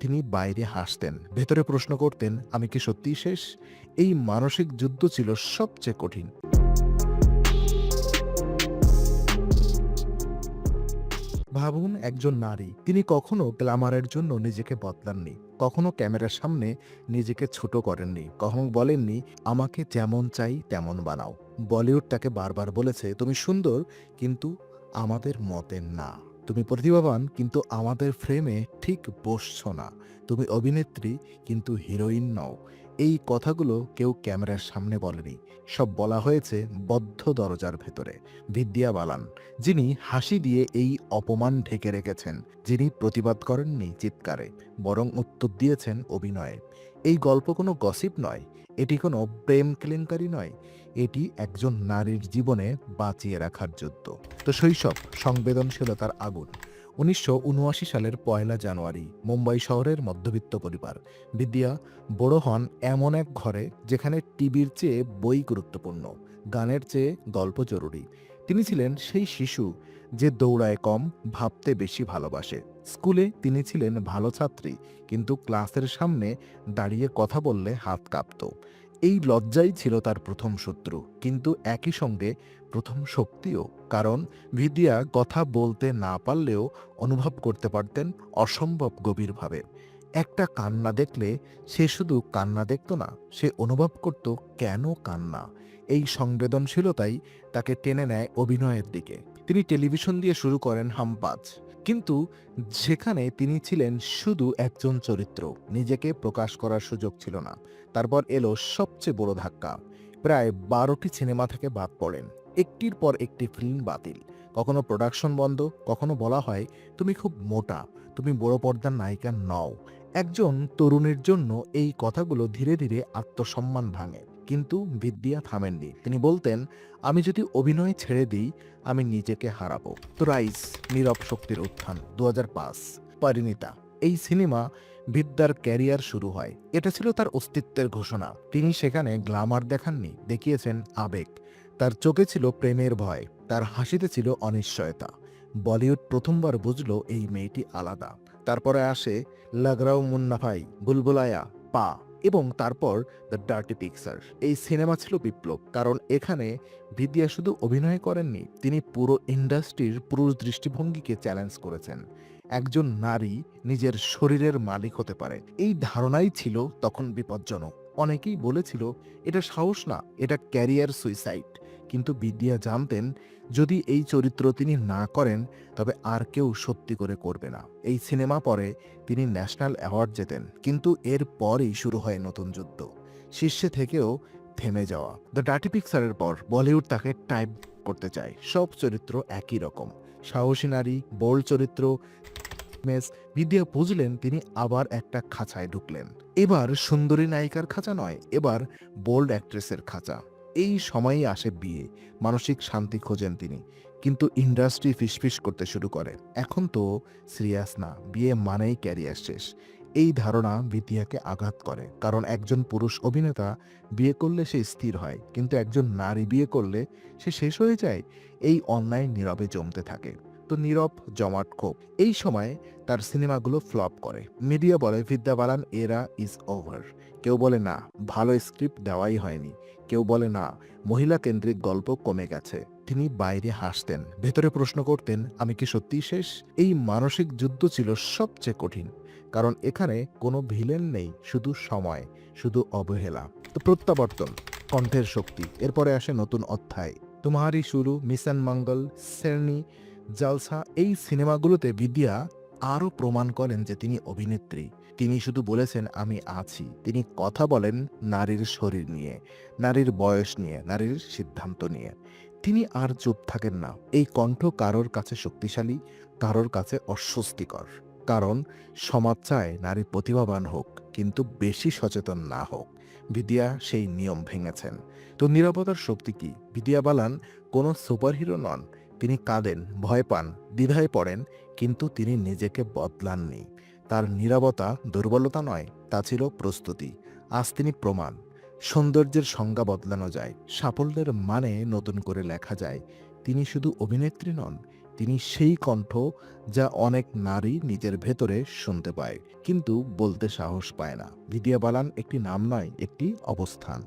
তিনি বাইরে হাসতেন, ভেতরে প্রশ্ন করতেন, আমি কি সত্যিই শেষ? এই মানসিক যুদ্ধ ছিল সবচেয়ে কঠিন। ভাবুন, একজন নারী, তিনি কখনো গ্ল্যামারের জন্য নিজেকে বদলাননি, কখনো ক্যামেরার সামনে নিজেকে ছোট করেননি, কখনো বলেননি, আমাকে যেমন চাই তেমন বানাও। বলিউড তাকে বারবার বলেছে, তুমি সুন্দর, কিন্তু আমাদের মতে না। তুমি প্রতিভাবান, কিন্তু আমাদের ফ্রেমে ঠিক বসছো না। তুমি অভিনেত্রী, কিন্তু হিরোইন নও। এই কথাগুলো কেউ ক্যামেরার সামনে বলেনি। সব বলা হয়েছে বদ্ধ দরজার ভেতরে। বিদ্যা বালান যিনি হাসি দিয়ে এই অপমান ঢেকে রেখেছেন, যিনি প্রতিবাদ করেননি চিৎকারে, বরং উত্তর দিয়েছেন অভিনয়ে। এই গল্প কোনো গসিপ নয়। এটি কোনো প্রেম কেলেঙ্কারি নয়, এটি একজন নারীর জীবনে বাঁচিয়ে রাখার যুদ্ধ। তো শৈশব, সংবেদনশীলতার আগুন। উনিশশো উনআশি সালের পয়লা জানুয়ারি, মুম্বাই শহরের মধ্যবিত্ত পরিবার। বিদ্যা, বড় হন এমন এক ঘরে, যেখানে টিভির চেয়ে বই গুরুত্বপূর্ণ। গানের চেয়ে গল্প জরুরি। তিনি ছিলেন সেই শিশু যে দৌড়ায় কম, ভাবতে বেশি ভালোবাসে। স্কুলে তিনি ছিলেন ভালো ছাত্রী, কিন্তু ক্লাসের সামনে দাঁড়িয়ে কথা বললে হাত কাঁপত। এই লজ্জাই ছিল তার প্রথম শত্রু, কিন্তু একই সঙ্গে প্রথম শক্তিও, কারণ বিদ্যা কথা বলতে না পারলেও অনুভব করতে পারতেন অসম্ভব গভীরভাবে। একটা কান্না দেখলে সে শুধু কান্না দেখত না, সে অনুভব করত কেন কান্না? এই সংবেদনশীলতাই তাকে টেনে নেয় অভিনয়ের দিকে। তিনি টেলিভিশন দিয়ে শুরু করেন হামপাজ। কিন্তু যেখানে তিনি ছিলেন শুধু একজন চরিত্র, নিজেকে প্রকাশ করার সুযোগ ছিল না। তারপর এলো সবচেয়ে বড় ধাক্কা। প্রায় বারোটি সিনেমা থেকে বাদ পড়েন। একটির পর একটি ফিল্ম বাতিল। কখনো প্রোডাকশন বন্ধ, কখনো বলা হয়, তুমি খুব মোটা, তুমি বড় পর্দার নায়িকা নও। একজন তরুণীর জন্য এই কথাগুলো ধীরে ধীরে আত্মসম্মান ভাঙে, কিন্তু বিদ্যা থামেননি। তিনি বলতেন, আমি যদি অভিনয় ছেড়ে দিই, আমি নিজেকে হারাবো। তো রাইস, নীরব শক্তির উত্থান দু পরিণীতা, এই সিনেমা বিদ্যার ক্যারিয়ার শুরু হয়। এটা ছিল তার অস্তিত্বের ঘোষণা। তিনি সেখানে গ্লামার দেখাননি, দেখিয়েছেন আবেগ। তার চোখে ছিল প্রেমের ভয়, তার হাসিতে ছিল অনিশ্চয়তা। বলিউড প্রথমবার বুঝল এই মেয়েটি আলাদা। তারপরে আসে লাগরাও মুন্নাফাই, বুলবুলায়া, পা এবং তারপর দ্য ডার্টি পিকচার। এই সিনেমা ছিল বিপ্লব, কারণ এখানে বিদ্যা শুধু অভিনয় করেননি, তিনি পুরো ইন্ডাস্ট্রির পুরুষ দৃষ্টিভঙ্গিকে চ্যালেঞ্জ করেছেন। একজন নারী নিজের শরীরের মালিক হতে পারে। এই ধারণাই ছিল তখন বিপজ্জনক। অনেকেই বলেছিল, এটা সাহস না, এটা ক্যারিয়ার সুইসাইড কিন্তু বিদ্যা জানতেন, যদি এই চরিত্র তিনি না করেন, তবে আর কেউ সত্যি করে করবে না। এই সিনেমা পরে তিনি ন্যাশনাল অ্যাওয়ার্ড জেতেন, কিন্তু এর পরেই শুরু হয় নতুন যুদ্ধ। শীর্ষে থেকেও থেমে যাওয়া। দ্য ডাটি পিকচারের পর বলিউড তাকে টাইপ করতে চায়। সব চরিত্র একই রকম। সাহসী নারী, বোল্ড চরিত্র, মেস, বিদ্যা বুঝলেন তিনি আবার একটা খাঁচায় ঢুকলেন। এবার সুন্দরী নায়িকার খাঁচা নয়, এবার বোল্ড অ্যাক্ট্রেসের খাঁচা। এই সময়েই আসে বিয়ে। মানসিক শান্তি খোঁজেন তিনি। কিন্তু ইন্ডাস্ট্রি ফিসফিস করতে শুরু করে। এখন তো সিরিয়াস না, বিয়ে মানেই ক্যারিয়ার শেষ। এই ধারণা বিতিয়াকে আঘাত করে। কারণ একজন পুরুষ অভিনেতা বিয়ে করলে সে স্থির হয়, কিন্তু একজন নারী বিয়ে করলে সে শেষ হয়ে যায়। এই অন্যায় নীরবে জমতে থাকে। তো নীরব, জমাট ক্ষোভ এই সময় তার সিনেমাগুলো ফ্লপ করে। মিডিয়া বলে, বিদ্যা বালান, এরা ইজ ওভার কেউ বলে, না, ভালো স্ক্রিপ্ট দেওয়াই হয়নি। কেউ বলে, না, মহিলা কেন্দ্রিক গল্প কমে গেছে। তিনি বাইরে হাসতেন। ভেতরে প্রশ্ন করতেন, আমি কি সত্যিই শেষ? এই মানসিক যুদ্ধ ছিল সবচেয়ে কঠিন, কারণ এখানে কোনো ভিলেন নেই, শুধু সময়, শুধু অবহেলা। তো প্রত্যাবর্তন, কণ্ঠের শক্তি। এরপরে আসে নতুন অধ্যায়। তোমারই শুরু মিশন মঙ্গল, সেরনি জালসা এই সিনেমাগুলোতে বিদ্যা আরও প্রমাণ করেন যে তিনি অভিনেত্রী। তিনি শুধু বলেছেন, আমি আছি। তিনি কথা বলেন নারীর শরীর নিয়ে, নারীর বয়স নিয়ে, নারীর সিদ্ধান্ত নিয়ে। তিনি আর চুপ থাকেন না। এই কণ্ঠ কারোর কাছে শক্তিশালী, কারোর কাছে অস্বস্তিকর। কারণ সমাজ চায় নারী প্রতিভাবান হোক, কিন্তু বেশি সচেতন না হোক। বিদিয়া সেই নিয়ম ভেঙেছেন। তো নিরাপত্তার শক্তি কি? বিদিয়া বালান কোনো সুপারহিরো নন। তিনি কাঁদেন, ভয় পান, দ্বিধায় পড়েন, কিন্তু তিনি নিজেকে বদলাননি। তার নীরবতা, দুর্বলতা নয়, তা ছিল প্রস্তুতি। আজ তিনি প্রমাণ। সৌন্দর্যের সংজ্ঞা বদলানো যায়, সাফল্যের মানে নতুন করে লেখা যায়। তিনি শুধু অভিনেত্রী নন, তিনি সেই কণ্ঠ যা অনেক নারী নিজের ভেতরে শুনতে পায়, কিন্তু বলতে সাহস পায় না। ভিডিয়া বালান একটি নাম নয়, একটি অবস্থান।